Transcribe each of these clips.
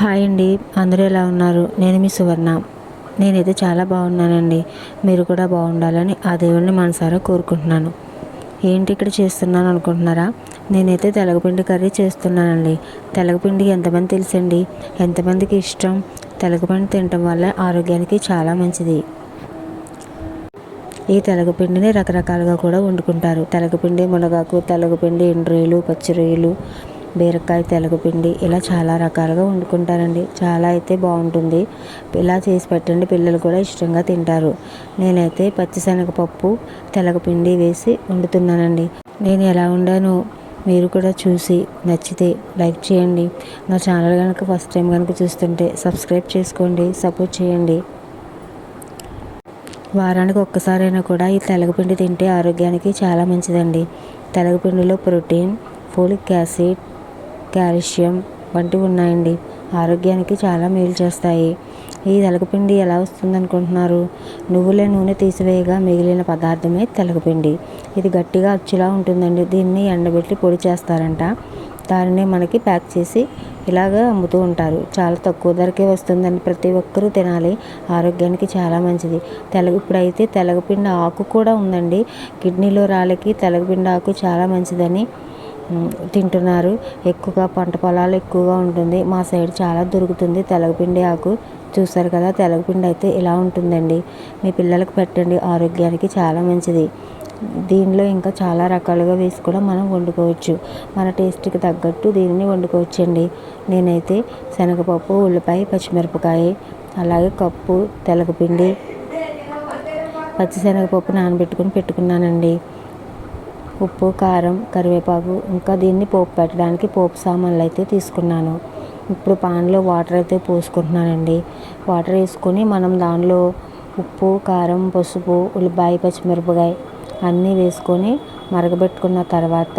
Hi అండి. అందరూ ఎలా ఉన్నారు? నేను మీ సువర్ణ. నేనైతే చాలా బాగున్నానండి. మీరు కూడా బాగుండాలని ఆ దేవుడిని మనసారా కోరుకుంటున్నాను. ఏంటి ఇక్కడ చేస్తున్నాను అనుకుంటున్నారా? నేనైతే తెలగపిండి కర్రీ చేస్తున్నానండి. తెలగపిండి ఎంతమంది తెలుసండి? ఎంతమందికి ఇష్టం? తెలగపిండి తినటం వల్ల ఆరోగ్యానికి చాలా మంచిది. ఈ తెలగపిండిని రకరకాలుగా కూడా వండుకుంటారు. తెలగపిండి మునగాకు తెలగపిండి ఎండు రొయ్యలు పచ్చి రొయ్యలు బీరకాయ తెలగపిండి ఇలా చాలా రకాలుగా వండుకుంటారండి. చాలా అయితే బాగుంటుంది. ఇలా చేసి పెట్టండి. పిల్లలు కూడా ఇష్టంగా తింటారు. నేనైతే పచ్చిశనగపప్పు తెలగపిండి వేసి వండుతున్నానండి. నేను ఎలా వండానో మీరు కూడా చూసి నచ్చితే లైక్ చేయండి. నా ఛానల్ కనుక ఫస్ట్ టైం కనుక చూస్తుంటే సబ్స్క్రైబ్ చేసుకోండి. సపోర్ట్ చేయండి. వారానికి ఒక్కసారైనా కూడా ఈ తెలగపిండి తింటే ఆరోగ్యానికి చాలా మంచిదండి. తెలగపిండిలో ప్రోటీన్ ఫోలిక్ యాసిడ్ కాల్షియం వంటివి ఉన్నాయండి. ఆరోగ్యానికి చాలా మేలు చేస్తాయి. ఈ తెలగపిండి ఎలా వస్తుంది అనుకుంటున్నారు నువ్వుల నూనె తీసివేయగా మిగిలిన పదార్థమే తెలగపిండి ఇది గట్టిగా అచ్చులా ఉంటుందండి. దీన్ని ఎండబెట్టి పొడి చేస్తారంట. దానిని మనకి ప్యాక్ చేసి ఇలాగ అమ్ముతూ ఉంటారు. చాలా తక్కువ ధరకే వస్తుందండి. ప్రతి ఒక్కరూ తినాలి. ఆరోగ్యానికి చాలా మంచిది. తెలగ ఇప్పుడైతే తెలగపిండి ఆకు కూడా ఉందండి. కిడ్నీలో రాళ్ళకి తెలగపిండి ఆకు చాలా మంచిదని తింటున్నారు. ఎక్కువగా పంట పొలాలు ఎక్కువగా ఉంటుంది. మా సైడ్ చాలా దొరుకుతుంది తెలగపిండి ఆకు. చూసారు కదా తెలగపిండి అయితే ఇలా ఉంటుందండి. మీ పిల్లలకు పెట్టండి ఆరోగ్యానికి చాలా మంచిది. దీనిలో ఇంకా చాలా రకాలుగా వేసి కూడా మనం వండుకోవచ్చు. మన టేస్ట్కి తగ్గట్టు దీనిని వండుకోవచ్చండి. నేనైతే శనగపప్పు ఉల్లిపాయ పచ్చిమిరపకాయ అలాగే కప్పు తెలగపిండి పచ్చిశనగపప్పు నానబెట్టుకుని పెట్టుకున్నానండి. ఉప్పు కారం కరివేపాకు ఇంకా దీన్ని పోపు పెట్టడానికి పోపు సామాన్లు అయితే తీసుకున్నాను. ఇప్పుడు పాన్లో వాటర్ అయితే పోసుకుంటున్నానండి. వాటర్ వేసుకొని మనం దానిలో ఉప్పు కారం పసుపు ఉల్లిపాయ పచ్చిమిరపకాయ అన్నీ వేసుకొని మరగబెట్టుకున్న తర్వాత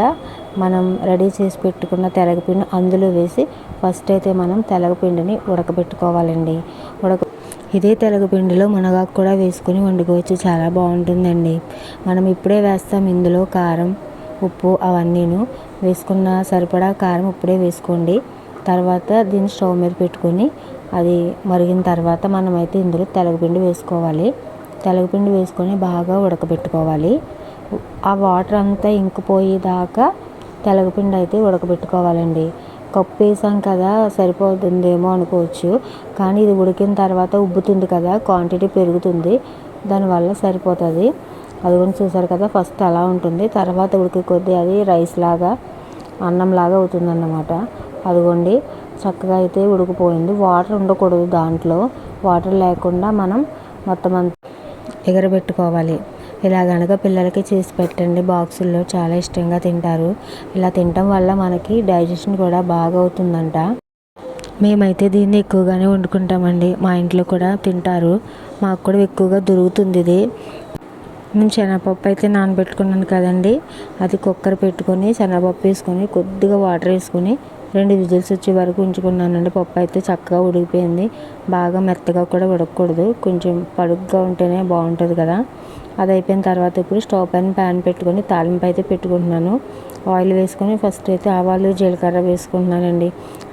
మనం రెడీ చేసి పెట్టుకున్న తెలగపిండి అందులో వేసి ఫస్ట్ అయితే మనం తెలగపిండిని ఉడకబెట్టుకోవాలండి. ఉడక ఇదే తెలగపిండిలో మునగాకు కూడా వేసుకొని వండుకోవచ్చు. చాలా బాగుంటుందండి. మనం ఇప్పుడే వేస్తాం ఇందులో కారం ఉప్పు అవన్నీను. వేసుకున్న సరిపడా కారం ఇప్పుడే వేసుకోండి. తర్వాత దీన్ని స్టవ్ మీద పెట్టుకొని అది మరిగిన తర్వాత మనమైతే ఇందులో తెలగపిండి వేసుకోవాలి. తెలగపిండి వేసుకొని బాగా ఉడకబెట్టుకోవాలి. ఆ వాటర్ అంతా ఇంకిపోయేదాకా తెలగపిండి అయితే ఉడకబెట్టుకోవాలండి. కప్పు వేసాం కదా సరిపోతుందేమో అనుకోవచ్చు. కానీ ఇది ఉడికిన తర్వాత ఉబ్బుతుంది కదా క్వాంటిటీ పెరుగుతుంది. దానివల్ల సరిపోతుంది. అది కూడా చూసారు కదా ఫస్ట్ అలా ఉంటుంది. తర్వాత ఉడికి కొద్దీ అది రైస్ లాగా అన్నం లాగా అవుతుంది అన్నమాట అదిగోండి చక్కగా అయితే ఉడికిపోయింది. వాటర్ ఉండకూడదు దాంట్లో. వాటర్ లేకుండా మనం మొత్తం అంతా ఎగరబెట్టుకోవాలి. ఇలా కనుక పిల్లలకి చేసి పెట్టండి. బాక్సుల్లో చాలా ఇష్టంగా తింటారు. ఇలా తినటం వల్ల మనకి డైజెషన్ కూడా బాగా అవుతుందంట. మేమైతే దీన్ని ఎక్కువగానే వండుకుంటామండి. మా ఇంట్లో కూడా తింటారు. మాకు కూడా ఎక్కువగా దొరుకుతుంది ఇది. నేను శనగపప్పు అయితే నానబెట్టుకున్నాను కదండి. అది కుక్కర్ పెట్టుకొని శనగపప్పు వేసుకొని కొద్దిగా వాటర్ వేసుకొని రెండు విజిల్స్ వచ్చే వరకు ఉంచుకున్నానండి. పప్పు అయితే చక్కగా ఉడికిపోయింది. బాగా మెత్తగా కూడా ఉడకకూడదు. కొంచెం పడుగ్గా ఉంటేనే బాగుంటుంది కదా. అది అయిపోయిన తర్వాత ఇప్పుడు స్టవ్ పైన ప్యాన్ పెట్టుకొని తాలింపు అయితే పెట్టుకుంటున్నాను. ఆయిల్ వేసుకొని ఫస్ట్ అయితే ఆవాలు జీలకర్ర వేసుకుంటున్నానండి.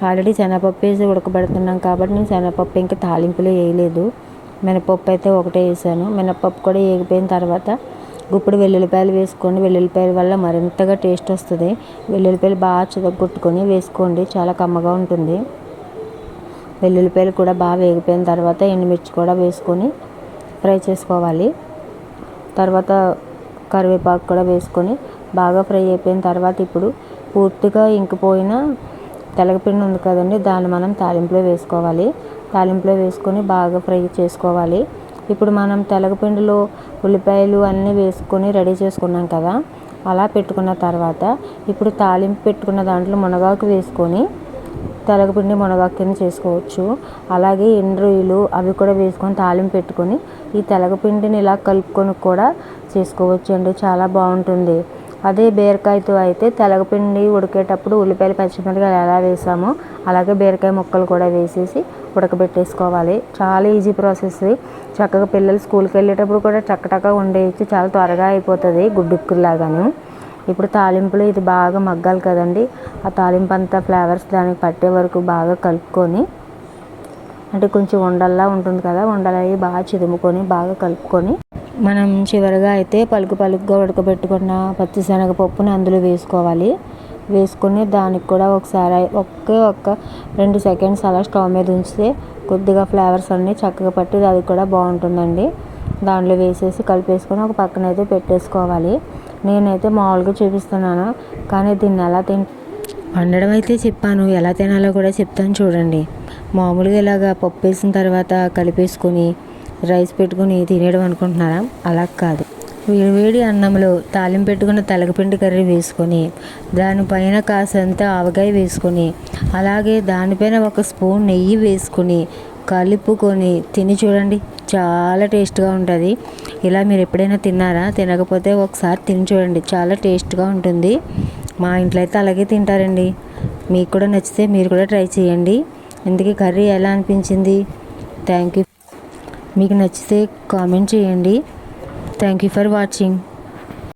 ఆల్రెడీ శనగపప్పు వేసి ఉడకబెడుతున్నాం కాబట్టి నేను శనగపప్పు ఇంకా తాలింపులో వేయలేదు. మినపప్పు అయితే ఒకటే వేసాను. మినపప్పు కూడా వేగిపోయిన తర్వాత గుప్పుడు వెల్లుల్లిపాయలు వేసుకోండి. వెల్లుల్లిపాయల వల్ల మరింతగా టేస్ట్ వస్తుంది. వెల్లుల్లిపాయలు బాగా చుదగొట్టుకొని వేసుకోండి. చాలా కమ్మగా ఉంటుంది. వెల్లుల్లిపాయలు కూడా బాగా వేగిపోయిన తర్వాత ఎండుమిర్చి కూడా వేసుకొని ఫ్రై చేసుకోవాలి. తర్వాత కరివేపాకు కూడా వేసుకొని బాగా ఫ్రై అయిపోయిన తర్వాత ఇప్పుడు పూర్తిగా ఇంకిపోయిన తెలగపిండి ఉంది కదండి దాన్ని మనం తాలింపులో వేసుకోవాలి. తాలింపులో వేసుకొని బాగా ఫ్రై చేసుకోవాలి. ఇప్పుడు మనం తెలగపిండిలో ఉల్లిపాయలు అన్నీ వేసుకొని రెడీ చేసుకున్నాం కదా అలా పెట్టుకున్న తర్వాత ఇప్పుడు తాలింపు పెట్టుకున్న దాంట్లో మునగాకు వేసుకొని తెలగపిండి మునగాకు కింద చేసుకోవచ్చు. అలాగే ఎండ్రొయ్యలు అవి కూడా వేసుకొని తాలింపు పెట్టుకొని ఈ తెలగపిండిని ఇలా కలుపుకొని కూడా చేసుకోవచ్చు అండి. చాలా బాగుంటుంది. అదే బీరకాయతో అయితే తెలగపిండి ఉడికేటప్పుడు ఉల్లిపాయలు పచ్చిమిరపకాయలు ఎలా వేసామో అలాగే బీరకాయ ముక్కలు కూడా వేసేసి ఉడకబెట్టేసుకోవాలి. చాలా ఈజీ ప్రాసెస్. చక్కగా పిల్లలు స్కూల్కి వెళ్ళేటప్పుడు కూడా చక్కటక్క వండేయచ్చు. చాలా త్వరగా అయిపోతుంది గుడ్డుక్కులాగాను ఇప్పుడు తాలింపులో ఇది బాగా మగ్గాలి కదండి. ఆ తాలింపు అంతా ఫ్లేవర్స్ దానికి పట్టే వరకు బాగా కలుపుకొని అంటే కొంచెం ఉండల్లా ఉంటుంది కదా ఉండలవి బాగా చిదుముకొని బాగా కలుపుకొని మనం చివరిగా అయితే పలుకు పలుకుగా ఉడకబెట్టుకున్న పచ్చిశనగపప్పుని అందులో వేసుకోవాలి. వేసుకొని దానికి కూడా ఒకసారి ఒకే ఒక్క రెండు సెకండ్స్ అలా స్టవ్ మీద ఉంచితే కొద్దిగా ఫ్లేవర్స్ అన్నీ చక్కగా పట్టి అది కూడా బాగుంటుందండి. దాంట్లో వేసేసి కలిపేసుకొని ఒక పక్కన అయితే పెట్టేసుకోవాలి. నేనైతే మామూలుగా చూపిస్తున్నాను కానీ దీన్ని ఎలా తిన్ వండడం అయితే చెప్పాను ఎలా తినాలో కూడా చెప్తాను చూడండి. మామూలుగా ఇలాగా పప్పు వేసిన తర్వాత కలిపేసుకొని రైస్ పెట్టుకొని తినేయడం అనుకుంటున్నారా? అలా కాదు. వేడి అన్నంలో తాలింపు పెట్టుకున్న తలగపిండి కర్రీ వేసుకొని దానిపైన కాసంత ఆవకాయ వేసుకొని అలాగే దానిపైన ఒక స్పూన్ నెయ్యి వేసుకొని కలుపుకొని తిని చూడండి. చాలా టేస్ట్గా ఉంటుంది. ఇలా మీరు ఎప్పుడైనా తిన్నారా? తినకపోతే ఒకసారి తిని చూడండి. చాలా టేస్ట్గా ఉంటుంది. మా ఇంట్లో అయితే అలాగే తింటారండి. మీకు కూడా నచ్చితే మీరు కూడా ట్రై చేయండి. ఇందుకే కర్రీ ఎలా అనిపించింది? థ్యాంక్ యూ మీకు నచ్చితే కామెంట్ చేయండి. Thank you for watching